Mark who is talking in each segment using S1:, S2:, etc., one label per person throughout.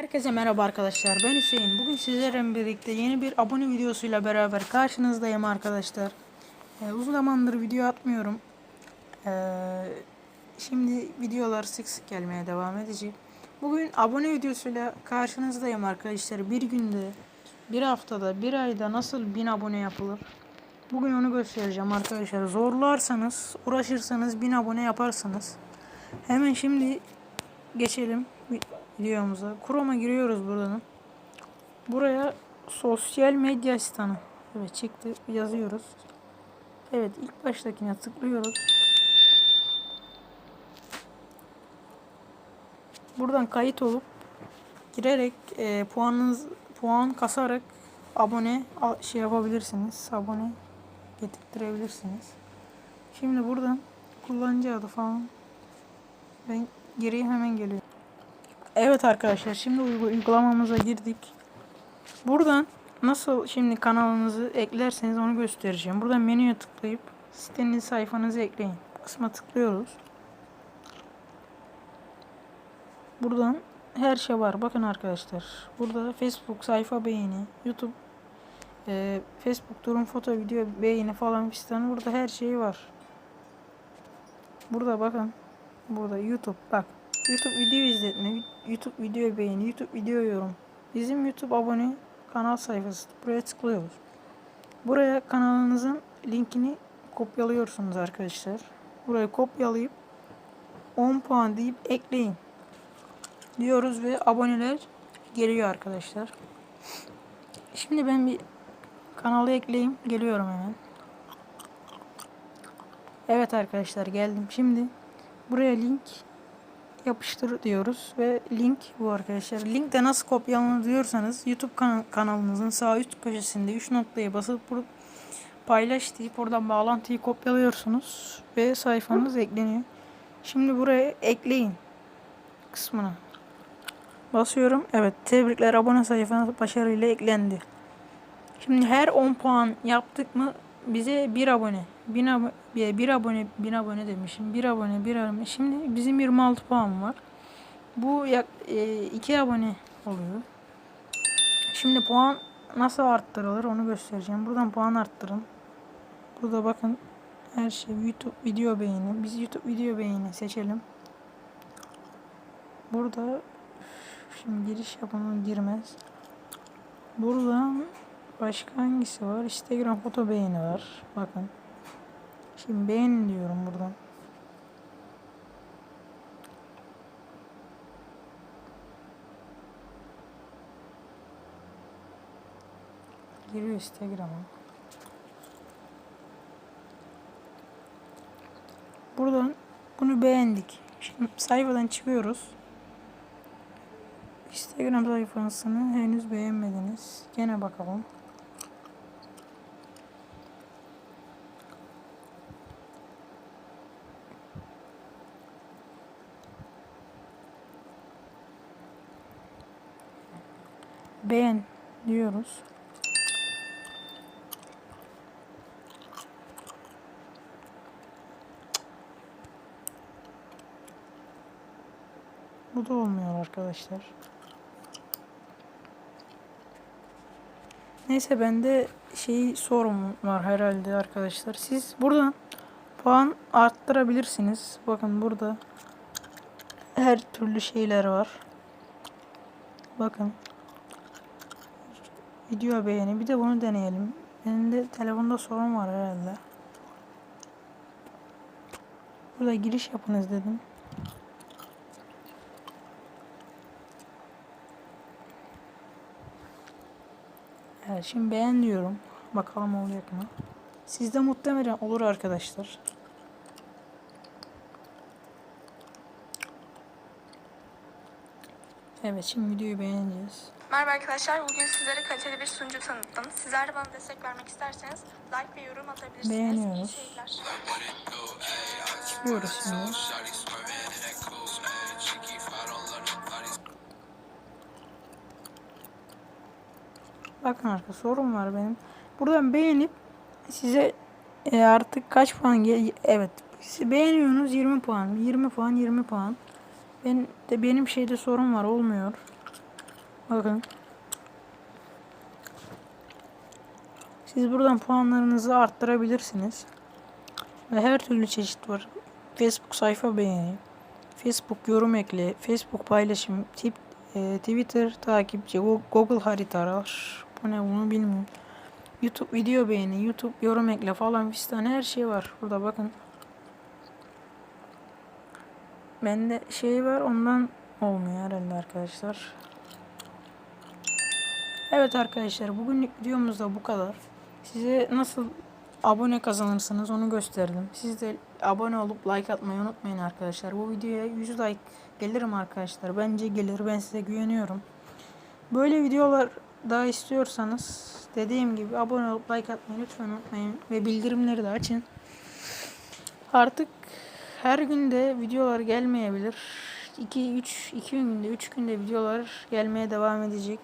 S1: Herkese merhaba arkadaşlar. Ben Hüseyin. Bugün sizlerle birlikte yeni bir abone videosuyla beraber karşınızdayım arkadaşlar. Ee, uzun zamandır video atmıyorum. Ee, şimdi videolar sık sık gelmeye devam edecek. Bugün abone videosuyla karşınızdayım arkadaşlar. Bir günde, bir haftada, bir ayda nasıl bin abone yapılır? Bugün onu göstereceğim arkadaşlar. Zorlarsanız, uğraşırsanız bin abone yaparsınız. Hemen şimdi geçelim videomuza. Chrome'a giriyoruz buradan. Buraya sosyal medya asistanı. Evet çıktı yazıyoruz. Evet ilk baştakine tıklıyoruz. Buradan kayıt olup girerek e, puanınız puan kasarak abone şey yapabilirsiniz. Abone getirtirebilirsiniz. Şimdi buradan kullanıcı adı falan ben geriye hemen geliyorum. Evet arkadaşlar şimdi uygu- uygulamamıza girdik. Buradan nasıl şimdi kanalınızı eklerseniz onu göstereceğim. Buradan menüye tıklayıp sitenin sayfanızı ekleyin. Kısma tıklıyoruz. Buradan her şey var. Bakın arkadaşlar. Burada Facebook sayfa beğeni, YouTube e, Facebook durum foto video beğeni falan fistan burada her şey var. Burada bakın. Burada YouTube bak. YouTube video izletme, YouTube video beğeni, YouTube video yorum. Bizim YouTube abone kanal sayfası. Buraya tıklıyoruz. Buraya kanalınızın linkini kopyalıyorsunuz arkadaşlar. Burayı kopyalayıp 10 puan deyip ekleyin. Diyoruz ve aboneler geliyor arkadaşlar. Şimdi ben bir kanalı ekleyeyim. Geliyorum hemen. Evet arkadaşlar geldim. Şimdi buraya link yapıştır diyoruz ve link bu arkadaşlar. Link de nasıl kopyalanır diyorsanız YouTube kan- kanalınızın sağ üst köşesinde 3 noktaya basıp paylaş deyip oradan bağlantıyı kopyalıyorsunuz ve sayfanız ekleniyor. Şimdi buraya ekleyin kısmına basıyorum. Evet tebrikler abone sayfanız başarıyla eklendi. Şimdi her 10 puan yaptık mı bize bir abone, bin abone, bir, abone, bin abone demişim. Bir abone, bir abone. Şimdi bizim 26 puan var. Bu yak, e, iki abone oluyor. Şimdi puan nasıl arttırılır onu göstereceğim. Buradan puan arttırın. Burada bakın her şey YouTube video beğeni. Biz YouTube video beğeni seçelim. Burada şimdi giriş yapımı girmez. Buradan Başka hangisi var? Instagram foto beğeni var. Bakın. Şimdi beğen diyorum buradan. Giriyor Instagram'a. Buradan bunu beğendik. Şimdi sayfadan çıkıyoruz. Instagram sayfasını henüz beğenmediniz. Gene bakalım. Beğen diyoruz. Bu da olmuyor arkadaşlar. Neyse bende şey sorun var herhalde arkadaşlar. Siz buradan puan arttırabilirsiniz. Bakın burada her türlü şeyler var. Bakın Video beğeni. Bir de bunu deneyelim. Benim de telefonda sorun var herhalde. Burada giriş yapınız dedim. Evet şimdi beğen diyorum. Bakalım olacak mı? Sizde muhtemelen olur arkadaşlar. Evet şimdi videoyu beğeneceğiz.
S2: Merhaba arkadaşlar. Bugün sizlere kaliteli bir sunucu tanıttım. Sizler de bana destek vermek isterseniz like ve yorum atabilirsiniz.
S1: Beğeniyoruz.
S2: İyi seyirler.
S1: Çıkıyoruz şimdi. Bakın arka sorun var benim. Buradan beğenip size e, artık kaç puan gel evet beğeniyorsunuz 20 puan 20 puan 20 puan ben de benim şeyde sorun var olmuyor Bakın. Siz buradan puanlarınızı arttırabilirsiniz. Ve her türlü çeşit var. Facebook sayfa beğeni, Facebook yorum ekle, Facebook paylaşım, tip, e, Twitter takipçi, Go- Google haritalar. Bu ne bunu bilmiyorum. YouTube video beğeni, YouTube yorum ekle falan fistan her şey var. Burada bakın. Bende şey var ondan olmuyor herhalde arkadaşlar. Evet arkadaşlar bugünlük videomuz da bu kadar. Size nasıl abone kazanırsınız onu gösterdim. Siz de abone olup like atmayı unutmayın arkadaşlar. Bu videoya 100 like gelirim arkadaşlar. Bence gelir ben size güveniyorum. Böyle videolar daha istiyorsanız dediğim gibi abone olup like atmayı lütfen unutmayın. Ve bildirimleri de açın. Artık her günde videolar gelmeyebilir. 2 3 2 günde 3 günde videolar gelmeye devam edecek.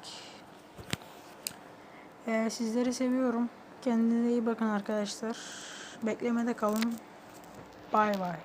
S1: Ee, sizleri seviyorum. Kendinize iyi bakın arkadaşlar. Beklemede kalın. Bay bay.